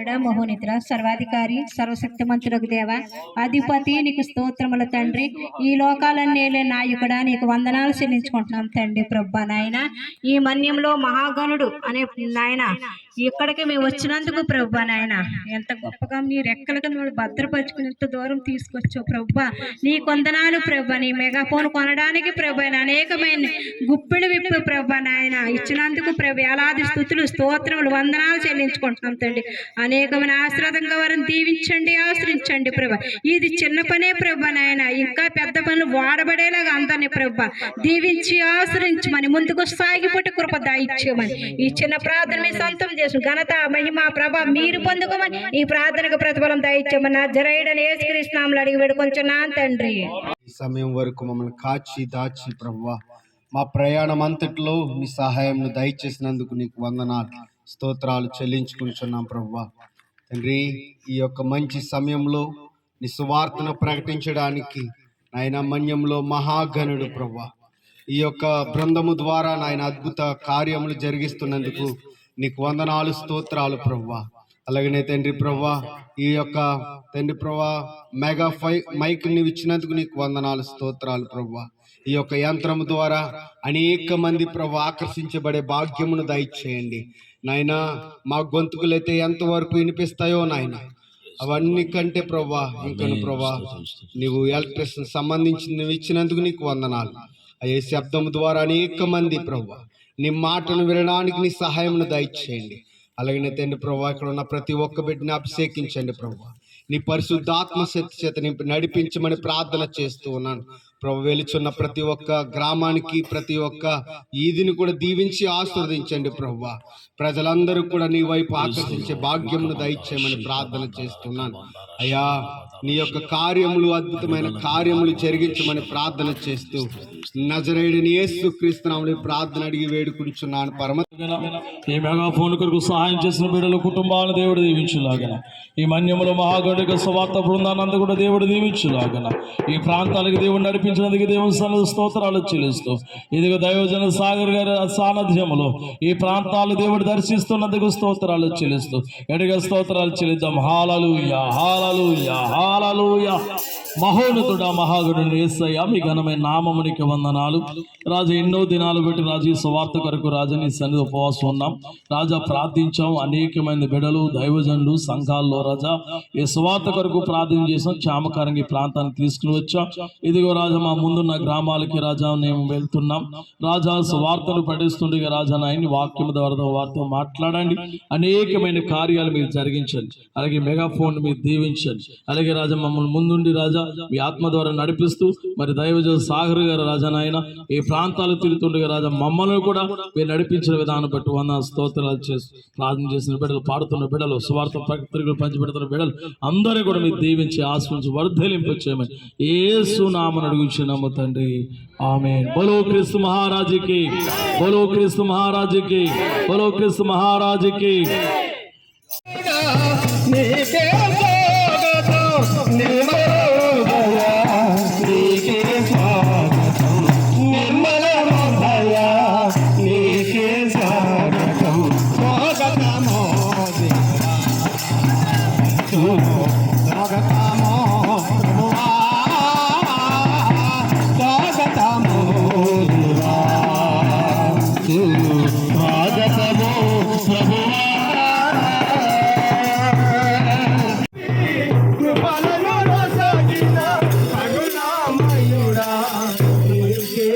గరుడ మహోనిద్ర సర్వాధికారి సర్వశక్తిమంతులకు దేవ అధిపతి నీకు స్తోత్రముల తండ్రి. ఈ లోకాలన్నీ నాయకుడా నీకు వందనాలు చెల్లించుకుంటున్నాం తండ్రి ప్రభా నాయన. ఈ మన్యంలో మహాగణుడు అనే నాయన ఇక్కడికి మేము వచ్చినందుకు ప్రభా నాయన. ఎంత గొప్పగా నీ రెక్కలకి నువ్వు భద్రపరుచుకుని ఎంత దూరం తీసుకొచ్చావు ప్రభా. నీ కొందనాలు ప్రభా నీ మెగాఫోన్ కొనడానికి ప్రభా అనేకమైన గుప్పిడి విప్పు ప్రభా నాయన ఇచ్చినందుకు ప్రభు. ఎలాది స్థుతులు స్తోత్రములు వందనాలు చెల్లించుకుంటున్నాం తండ్రి. అనేకమైన ఆశ్రదంగా వారిని దీవించండి ఆశ్రయించండి ప్రభ. ఇది చిన్న పనే ప్రభు నాయన. ఇంకా పెద్ద పనులు వాడబడేలాగా అందరిని ప్రభ దీవించి ఆశ్రయించమని ముందుకు సాగిపోటీ కృప దాయిచ్చేయమని. ఈ చిన్న ప్రార్థన మీ సొంతం చేసు. ఘనత మహిమ ప్రభ మీరు పొందుకోమని ఈ ప్రార్థనకు ప్రతిఫలం దాయిచ్చామని నా జరైడని అడిగి వేడుకొంచున్నాను తండ్రి. ఈ సమయం వరకు మమ్మల్ని కాచి దాచి ప్రభువా మా ప్రయాణం అంతట్లో మీ సహాయంను దయచేసినందుకు నీకు వందనాలు స్తోత్రాలు చెల్లించుకుంటున్నాం ప్రభువా తండ్రి ఈ యొక్క మంచి సమయంలో నీ సువార్తను ప్రకటించడానికి నాయన మన్యంలో మహాగణుడు ప్రభు. ఈ యొక్క బృందము ద్వారా నాయన అద్భుత కార్యములు జరిగిస్తున్నందుకు నీకు వందనాలు స్తోత్రాలు ప్రభువా అలాగనే తండ్రి ప్రవ్వా ఈ యొక్క తండ్రి ప్రవ్వా మెగా ఫై మైక్ నీవు ఇచ్చినందుకు నీకు వందనాలు స్తోత్రాలు ప్రవ్వా. ఈ యొక్క యంత్రం ద్వారా అనేక మంది ప్రభు ఆకర్షించబడే భాగ్యమును దయచేయండి. నాయన మా గొంతుకులైతే ఎంతవరకు వినిపిస్తాయో నాయన అవన్నీ కంటే ప్రభా ఇంకను ప్రభా నీవు ఎలక్ట్రిషన్ సంబంధించి ఇచ్చినందుకు నీకు వందనాలు. అయ్యే శబ్దం ద్వారా అనేక మంది ప్రభా నీ మాటను వినడానికి నీ సహాయంను దయచేయండి. అలాగనే తండ్రి ప్రభా ఇక్కడ ఉన్న ప్రతి ఒక్క బిడ్డని అభిషేకించండి ప్రభా. నీ పరిశుద్ధాత్మ శక్తి చేత నింపి నడిపించమని ప్రార్థన చేస్తూ ఉన్నాను. ప్రభు వెలుచున్న ప్రతి ఒక్క గ్రామానికి ప్రతి ఒక్క ఈదిని కూడా దీవించి ఆశీర్వదించండి ప్రభు. ప్రజలందరూ కూడా నీ వైపు ఆకర్షించే భాగ్యమును దయచేయమని ప్రార్థన చేస్తున్నాను. అయ్యా నీ యొక్క కార్యములు అద్భుతమైన కార్యములు జరిగించమని ప్రార్థన చేస్తూ నజరేయుడిని యేసు క్రీస్తునామని ప్రార్థన అడిగి వేడుకుంటున్నాను. పరమ ఈ మెగాఫోన్ కొరకు సహాయం చేసిన బిడ్డల కుటుంబాలను దేవుడు దీవించులాగన. ఈ మన్యములు మహాగణిక స్వార్థ బృందాన్ని అంతా కూడా దేవుడు దీవించులాగన. ఈ ప్రాంతాలకు దేవుడు నడిపించినందుకు దేవుని సన్న స్తోత్రాలు చెల్లిస్తూ ఇదిగో దైవజన సాగర్ గారి సాన్నిధ్యములో ఈ ప్రాంతాలు దేవుడు దర్శిస్తున్నందుకు స్తోత్రాలు చెల్లిస్తూ ఎడగ స్తోత్రాలు చెల్లిద్దాం. హాలలుయా హాలలుయా హాలలుయా మహోన్నతుడా మహాగుడు ఏసయ్య మీ ఘనమైన నామమునికి వందనాలు. రాజు ఎన్నో దినాలు పెట్టి రాజు స్వార్థ కొరకు రాజని సన్నిధి ఉపవాసం ఉన్నాం. రాజా ప్రార్థించాం. అనేకమైన బిడలు దైవజనులు సంఘాల్లో రాజా ఈ స్వార్థ కొరకు ప్రార్థన చేసాం క్షామకారంగా ప్రాంతాన్ని ప్రాంతానికి తీసుకుని వచ్చాం. ఇదిగో రాజా మా ముందున్న గ్రామాలకి రాజా మేము వెళ్తున్నాం. రాజా స్వార్థను పఠిస్తుండగా రాజా నాయని వాక్యం ద్వారా వారితో మాట్లాడండి. అనేకమైన కార్యాలు మీరు జరిగించండి. అలాగే మెగాఫోన్ మీరు దీవించండి. అలాగే రాజా మమ్మల్ని ముందుండి రాజా. మీ ఆత్మ ద్వారా నడిపిస్తూ మరి దైవజ సాగర్ గారు రాజా నాయన ఈ ప్రాంతాలు తిరుగుతుండగా రాజా మమ్మల్ని కూడా మీరు నడిపించిన విధానం బట్టి వంద స్తోత్రాలు చేసి ప్రార్థన చేసిన బిడ్డలు పాడుతున్న బిడ్డలు స్వార్థ పత్రికలు పంచిపెడుతున్న బిడ్డలు అందరూ కూడా మీరు దీవించి ఆశ్రయించి వర్ధలింపు చేయమని ఏసు నామని అడుగుచి తండ్రి. ఆమె బలో క్రీస్తు మహారాజుకి బలో క్రీస్తు మహారాజుకి బలో క్రీస్తు మహారాజుకి. నీకే কে